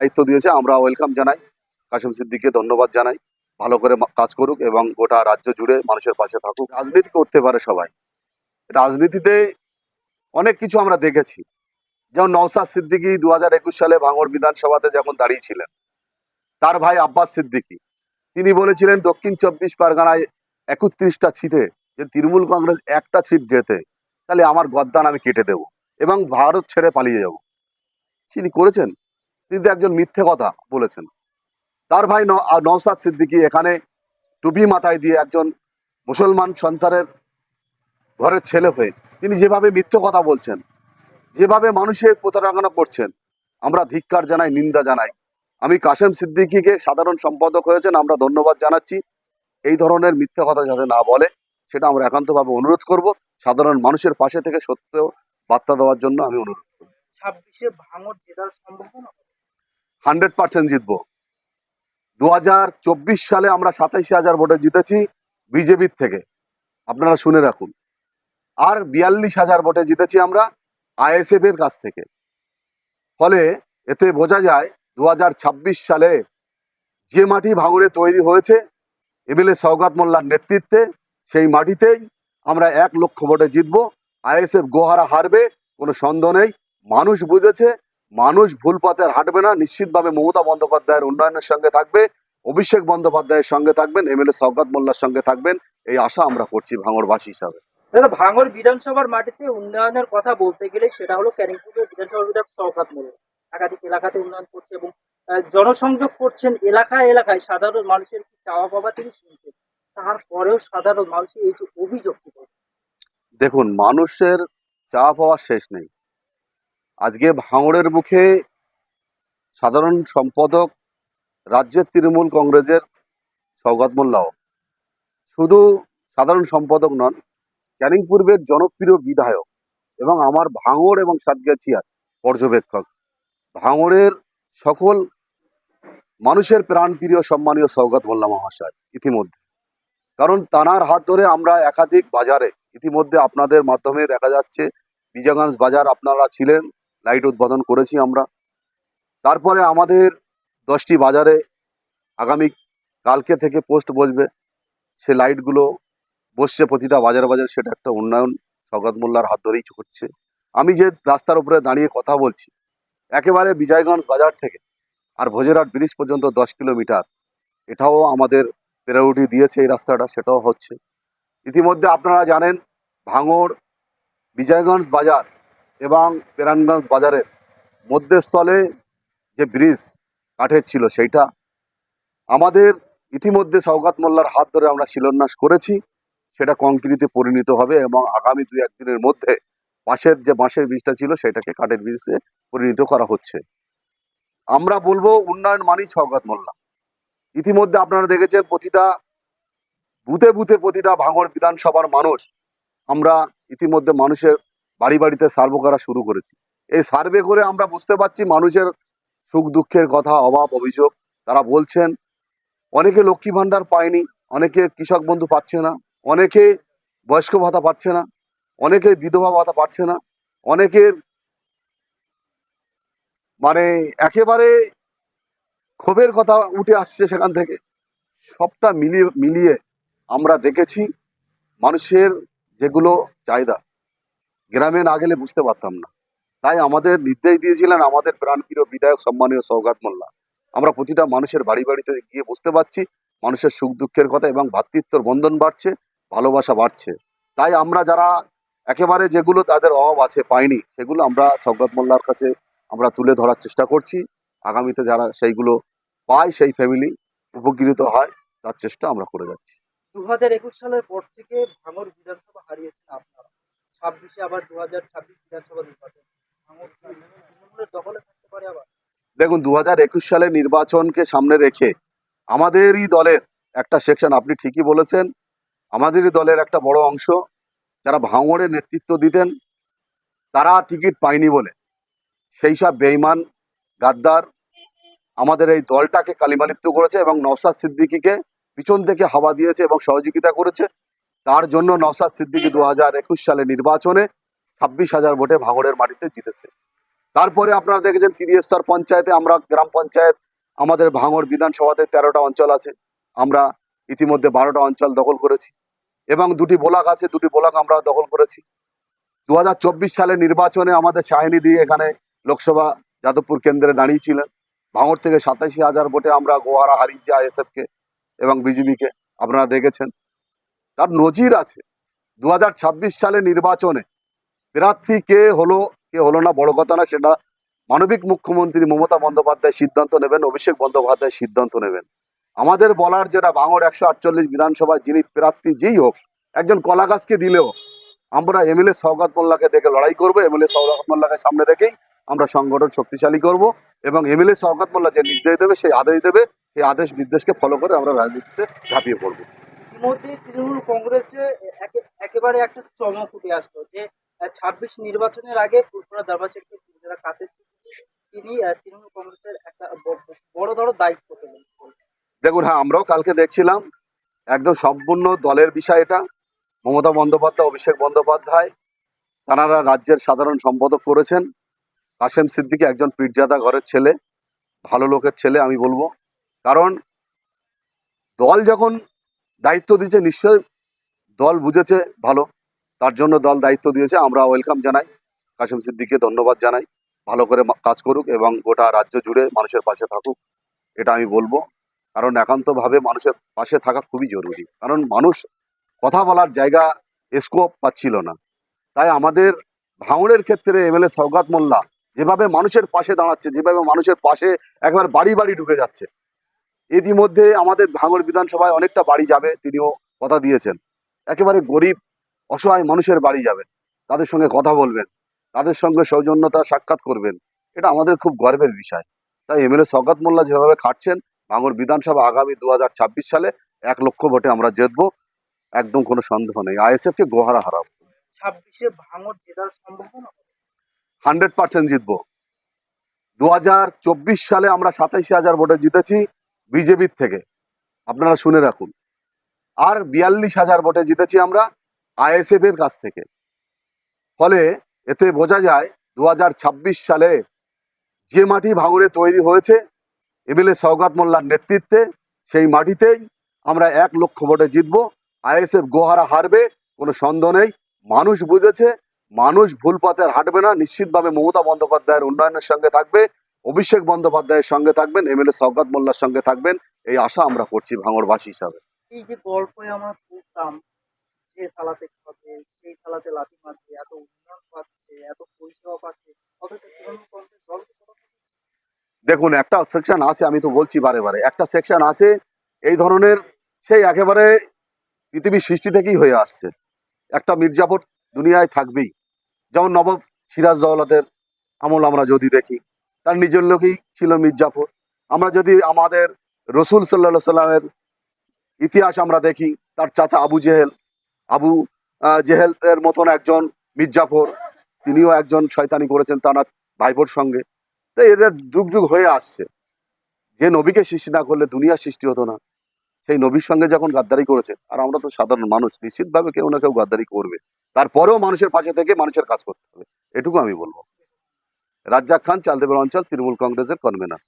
দায়িত্ব দিয়েছে, আমরা ওয়েলকাম জানাই। কাশিম সিদ্দিককে ধন্যবাদ জানাই। ভালো করে কাজ করুক এবং গোটা রাজ্য জুড়ে মানুষের পাশে থাকুক। রাজনীতি করতে পারে সবাই। রাজনীতিতে অনেক কিছু আমরা দেখেছি। যেমন নওসাদ সিদ্দিকী দু সালে ভাঙড় বিধানসভাতে যখন দাঁড়িয়েছিলেন, তার ভাই আব্বাস সিদ্দিকী, তিনি বলেছিলেন, দক্ষিণ চব্বিশ পরগনায় একত্রিশটা সিটে যে তৃণমূল কংগ্রেস একটা সিট জেতে তাহলে আমার গদ্দান আমি কেটে দেব এবং ভারত ছেড়ে পালিয়ে যাব। তিনি করেছেন। তিনি তো একজন মিথ্যে কথা বলেছেন। তার ভাই ন- আ- নওসাদ সিদ্দিকী এখানে টুপি মাথায় দিয়ে একজন মুসলমান সন্তানের ঘরের ছেলে হয়ে তিনি যেভাবে মিথ্যে কথা বলছেন, যেভাবে মানুষের প্রতারণা করছেন, আমরা ধিক্কার জানাই, নিন্দা জানাই। আমি কাশেম সিদ্দিকীকে সাধারণ সম্পাদক হয়েছেন, আমরা ধন্যবাদ জানাচ্ছি। এই ধরনের মিথ্যে কথা যাতে না বলে, সেটা আমরা একান্তভাবে অনুরোধ করব। সাধারণ মানুষের পাশে থেকে সত্য বার্তা দেওয়ার জন্য আমি অনুরোধ ছাব্বিশে ভাঙর জেতার সম্ভাবনা হান্ড্রেড পার্সেন্ট জিতবো। দু সালে আমরা সাতাইশ হাজার ভোটে জিতেছি বিজেপির থেকে। আপনারা শুনে রাখুন। আর বিয়াল্লিশ হাজার ভোটে জিতেছি আমরা আইএসএফ এর কাছ থেকে। ফলে এতে বোঝা যায় দু হাজার ছাব্বিশ সালে যে মাটি ভাঙড়ে তৈরি হয়েছে এমএলএ সৌগাত মোল্লার নেতৃত্বে, সেই মাটিতেই আমরা এক লক্ষ ভোটে জিতবো। আইএসএফ গোহারা হারবে, কোনো সন্দেহ নেই। মানুষ বুঝেছে মানুষ ভুল পথে আর হাঁটবে না। নিশ্চিতভাবে মমতা বন্দ্যোপাধ্যায়ের উন্নয়নের সঙ্গে থাকবে। অভিষেক বন্দ্যোপাধ্যায়ের সঙ্গে থাকবেন। এমএলএ সৌগাত মোল্লার সঙ্গে থাকবেন। এই আশা আমরা করছি ভাঙড়বাসী হিসাবে। দাদা ভাঙর বিধানসভার মাটিতে উন্নয়নের কথা বলতে গেলে সেটা হলো ক্যানিংপুরের বিধানসভার বিধায়ক শওকাত মোল্লা। একাধিক এলাকাতে উন্নয়ন করছে এবং জনসংযোগ করছেন এলাকায় এলাকায়। সাধারণ মানুষের কি চাওয়া পাওয়া তিনি শুনছেন। তারপরেও সাধারণ মানুষের এই যে অভিযোগ দেখুন মানুষের চাওয়া পাওয়ার শেষ নেই। আজকে ভাঙড়ের মুখে সাধারণ সম্পাদক রাজ্যের তৃণমূল কংগ্রেসের সৌগত মোল্লাও। শুধু সাধারণ সম্পাদক নন, ক্যানিং পূর্বের জনপ্রিয় বিধায়ক এবং আমার ভাঙড় এবং সাতগাছিয়ার পর্যবেক্ষক। ভাঙড়ের সকল মানুষের প্রাণপ্রিয় সম্মানীয় সৌগত মোল্লা মহাশয় ইতিমধ্যে। কারণ তানার হাত ধরে আমরা একাধিক বাজারে ইতিমধ্যে আপনাদের মাধ্যমে দেখা যাচ্ছে বিজয়গঞ্জ বাজার আপনারা ছিলেন লাইট উদ্বোধন করেছি আমরা। তারপরে আমাদের দশটি বাজারে আগামী কালকে থেকে পোস্ট বসবে। সে লাইটগুলো বসছে প্রতিটা বাজার বাজারে, সেটা একটা উন্নয়ন সৌগত মোল্লার হাত ধরেই হচ্ছে। আমি যে রাস্তার উপরে দাঁড়িয়ে কথা বলছি, একেবারে বিজয়গঞ্জ বাজার থেকে আর ভোজেরহাট ব্রিজ পর্যন্ত দশ কিলোমিটার, এটাও আমাদের প্রায়োরিটি দিয়েছে এই রাস্তাটা, সেটাও হচ্ছে। ইতিমধ্যে আপনারা জানেন, ভাঙড়, বিজয়গঞ্জ বাজার এবং পেরানগঞ্জ বাজারের মধ্যস্থলে যে ব্রিজ কাঠের ছিল সেইটা, আমাদের ইতিমধ্যে সৌগাত মোল্লার হাত ধরে আমরা শিলান্যাস করেছি। সেটা কংক্রিটে পরিণত হবে এবং আগামী দুই একদিনের মধ্যে পাশের যে বাঁশের ব্রিজটা ছিল সেটাকে কাঠের ব্রিজে পরিণত করা হচ্ছে। আমরা বলব উন্নয়ন মানেই সৌগাত মোল্লা। ইতিমধ্যে আপনারা দেখেছেন প্রতিটা বুথে বুথে প্রতিটা ভাঙড় বিধানসভার মানুষ, আমরা ইতিমধ্যে মানুষের বাড়ি বাড়িতে সার্ভে করা শুরু করেছি। এই সার্ভে করে আমরা বুঝতে পারছি মানুষের সুখ দুঃখের কথা, অভাব, অভিযোগ। তারা বলছেন, অনেকে লক্ষ্মী ভাণ্ডার পায়নি, অনেকে কৃষক বন্ধু পাচ্ছে না, অনেকে বয়স্ক ভাতা পাচ্ছে না, অনেকে বিধবা ভাতা পাচ্ছে না, অনেকের মানে একেবারে ক্ষোভের কথা উঠে আসছে সেখান থেকে। সবটা মিলিয়ে মিলিয়ে আমরা দেখেছি, মানুষের যেগুলো চাহিদা গ্রামে না গেলে বুঝতে পারতাম না। তাই আমাদের নির্দেশ দিয়েছিলেন আমাদের প্রাণপ্রিয় বিধায়ক সম্মানীয় সৌগাত মোল্লা। আমরা প্রতিটা মানুষের বাড়ি বাড়িতে গিয়ে বুঝতে পারছি, মানুষের সুখ দুঃখের কথা এবং ভ্রাতৃত্বর বন্ধন বাড়ছে, ভালোবাসা বাড়ছে। তাই আমরা যারা একেবারে যেগুলো তাদের অভাব আছে পাইনি, সেগুলো আমরা সৌগাত মোল্লার কাছে আমরা তুলে ধরার চেষ্টা করছি। আগামীতে যারা সেইগুলো পায়, সেই ফ্যামিলি উপকৃত হয়, তার চেষ্টা আমরা করে যাচ্ছি। দু হাজার একুশ সালের পর থেকে ভাঙর বিধানসভা হারিয়েছেন আপনারা। দেখুন দু হাজার একুশ সালের নির্বাচনকে সামনে রেখে আমাদেরই দলের একটা সেকশন আপনি ঠিকই বলেছেন, আমাদেরই দলের একটা বড় অংশ যারা ভাঙড়ে নেতৃত্ব দিতেন, তারা টিকিট পায়নি বলে। সেই সব বেইমান, গাদ্দার আমাদের এই দলটাকে কালিমালিপ্ত করেছে এবং নওসাদ সিদ্দিকিকে পিছন থেকে হাওয়া দিয়েছে এবং সহযোগিতা করেছে। তার জন্য নওসাদ সিদ্দিকী দু হাজার একুশ সালে নির্বাচনে ছাব্বিশ হাজার ভোটে ভাঙড়ের মাটিতে জিতেছে। তারপরে আপনারা দেখেছেন ত্রিস্তর পঞ্চায়েতে আমরা গ্রাম পঞ্চায়েত আমাদের ভাঙড় বিধানসভাতে তেরোটা অঞ্চল আছে। আমরা ইতিমধ্যে বারোটা অঞ্চল দখল করেছি এবং দুটি ব্লক আছে দুটি ব্লক আমরা দখল করেছি। দু হাজার চব্বিশ সালে নির্বাচনে আমাদের সাহিনী দিয়ে এখানে লোকসভা যাদবপুর কেন্দ্রে দাঁড়িয়েছিলেন। ভাঙড় থেকে সাতাশি হাজার ভোটে আমরা গোয়ারা হারিয়েছি আইএসএফকে এবং বিজেপিকে আপনারা দেখেছেন। তার নজির আছে। দু হাজার ছাব্বিশ সালে নির্বাচনে প্রার্থী কে হলো কে হলো না, বড় কথা না, সেটা মানবিক মুখ্যমন্ত্রী মমতা বন্দ্যোপাধ্যায় সিদ্ধান্ত নেবেন, অভিষেক বন্দ্যোপাধ্যায় সিদ্ধান্ত নেবেন। আমাদের বলার যেটা ভাঙড় একশো আটচল্লিশ বিধানসভায় যিনি প্রার্থী, যেই হোক, একজন কলা গাছকে দিলেও আমরা এমএলএ সৌগাত মোল্লাকে দেখে লড়াই করব এমএলএ সৌগাত মোল্লাকে সামনে রেখেই আমরা সংগঠন শক্তিশালী করব এবং এমএলএ সৌগাত মোল্লা যে নির্দেশ দেবে, সেই আদেশ দেবে, সেই আদেশ নির্দেশকে ফলো করে আমরা রাজনীতিতে ঝাঁপিয়ে পড়ব। ইতিমধ্যে তৃণমূল কংগ্রেসে একে- একেবারে একটা চমক উঠে আসলো যে ছাব্বিশ নির্বাচনের আগে ফুলপুরা দাবাসেরকে যারা কাছে তিনি তৃণমূল কংগ্রেসের একটা বড় ধরো দায়িত্ব পেলেন। দেখুন হ্যাঁ আমরাও কালকে দেখছিলাম, একদম সম্পূর্ণ দলের বিষয় এটা। মমতা বন্দ্যোপাধ্যায়, অভিষেক বন্দ্যোপাধ্যায়, তারা রাজ্যের সাধারণ সম্পাদক করেছেন। কাশেম সিদ্দিকী একজন পীরজাদা ঘরের ছেলে, ভালো লোকের ছেলে, আমি বলব। কারণ দল যখন দায়িত্ব দিয়েছে নিশ্চয় দল বুঝেছে ভালো। তার জন্য দল দায়িত্ব দিয়েছে। আমরা ওয়েলকাম জানাই। কাশিম সিদ্দিককে ধন্যবাদ জানাই। ভালো করে কাজ করুক এবং গোটা রাজ্য জুড়ে মানুষের পাশে থাকুক, এটা আমি বলব। কারণ একান্তভাবে মানুষের পাশে থাকা খুবই জরুরি। কারণ মানুষ কথা বলার জায়গা স্কোপ পাচ্ছিল না। তাই আমাদের ভাঙড়ের ক্ষেত্রে এমএলএ সৌগাত মোল্লা যেভাবে মানুষের পাশে দাঁড়াচ্ছে, যেভাবে মানুষের পাশে একবার বাড়ি বাড়ি ঢুকে যাচ্ছে ইতিমধ্যে আমাদের ভাঙড় বিধানসভায় অনেকটা বাড়ি যাবে তিনিও কথা দিয়েছেন। একেবারে গরিব অসহায় মানুষের বাড়ি যাবেন তাদের সঙ্গে কথা বলবেন তাদের সঙ্গে সৌজন্যতা সাক্ষাৎ করবেন এটা আমাদের খুব গর্বের বিষয়। তাই এমএলএ সৌগাত মোল্লা যেভাবে খাটছেন ভাঙড় বিধানসভা আগামী দুহাজার ছাব্বিশ সালে এক লক্ষ ভোটে আমরা জিতবো একদম কোনো সন্দেহ নেই। আইএসএফ কে গোহারা হারাবো। ছাব্বিশে ভাঙর জেতার সম্ভাবনা হান্ড্রেড পার্সেন্ট জিতবো। দু হাজার চব্বিশ সালে আমরা সাতাইশ হাজার ভোটে জিতেছি বিজেপির থেকে। আপনারা শুনে রাখুন। আর বিয়াল্লিশ হাজার ভোটে জিতেছি আমরা আইএসএফ এর কাছ থেকে। ফলে এতে বোঝা যায় দু হাজার ছাব্বিশ সালে যে মাটি ভাঙড়ে তৈরি হয়েছে এমএলএ সৌগাত মোল্লার নেতৃত্বে, সেই মাটিতেই আমরা এক লক্ষ ভোটে জিতবো। আইএসএফ গোহারা হারবে, কোনো সন্দেহ নেই। মানুষ বুঝেছে, মানুষ ভুল পথে হাঁটবে না। নিশ্চিতভাবে মমতা বন্দ্যোপাধ্যায়ের উন্নয়নের সঙ্গে থাকবে। অভিষেক বন্দ্যোপাধ্যায়ের সঙ্গে থাকবেন এমএলএ সৌগাত মোল্লার সঙ্গে থাকবেন। এই আশা আমরা করছি ভাঙড়বাসী হিসাবে। এই যে গল্পে আমরা শুনতাম যে থালাতে খাবে সেই থালাতে লাথি মারছে এত উন্নয়ন পাচ্ছে এত পরিষেবা পাচ্ছে অথচ দেখুন একটা সেকশন আছে আমি তো বলছি বারে বারে। একটা সেকশন আছে এই ধরনের সেই একেবারে পৃথিবীর সৃষ্টি থেকেই হয়ে আসছে। একটা মির্জাপুর দুনিয়ায় থাকবেই। যেমন নবাব সিরাজ দৌলতের আমল আমরা যদি দেখি। তার নিজের লোকই ছিল মির্জাপুর আমরা যদি আমাদের রসুল সাল্লা সাল্লামের ইতিহাস আমরা দেখি, তার চাচা আবু জেহেল। আবু জেহেল এর মতন একজন মির্জাফর, তিনিও একজন শয়তানি করেছেন তার ভাইপোর সঙ্গে। তো এরা যুগ যুগ হয়ে আসছে। যে নবীকে সৃষ্টি না করলে দুনিয়া সৃষ্টি হতো না। সেই নবীর সঙ্গে যখন গাদ্দারি করেছে, আর আমরা তো সাধারণ মানুষ, নিশ্চিতভাবে কেউ না কেউ গাদ্দারি করবে। তারপরেও মানুষের পাশে থেকে মানুষের কাজ করতে হবে। এটুকু আমি বলব। রাজ্জাক খান চালদেবের অঞ্চল তৃণমূল কংগ্রেসের কনভেনার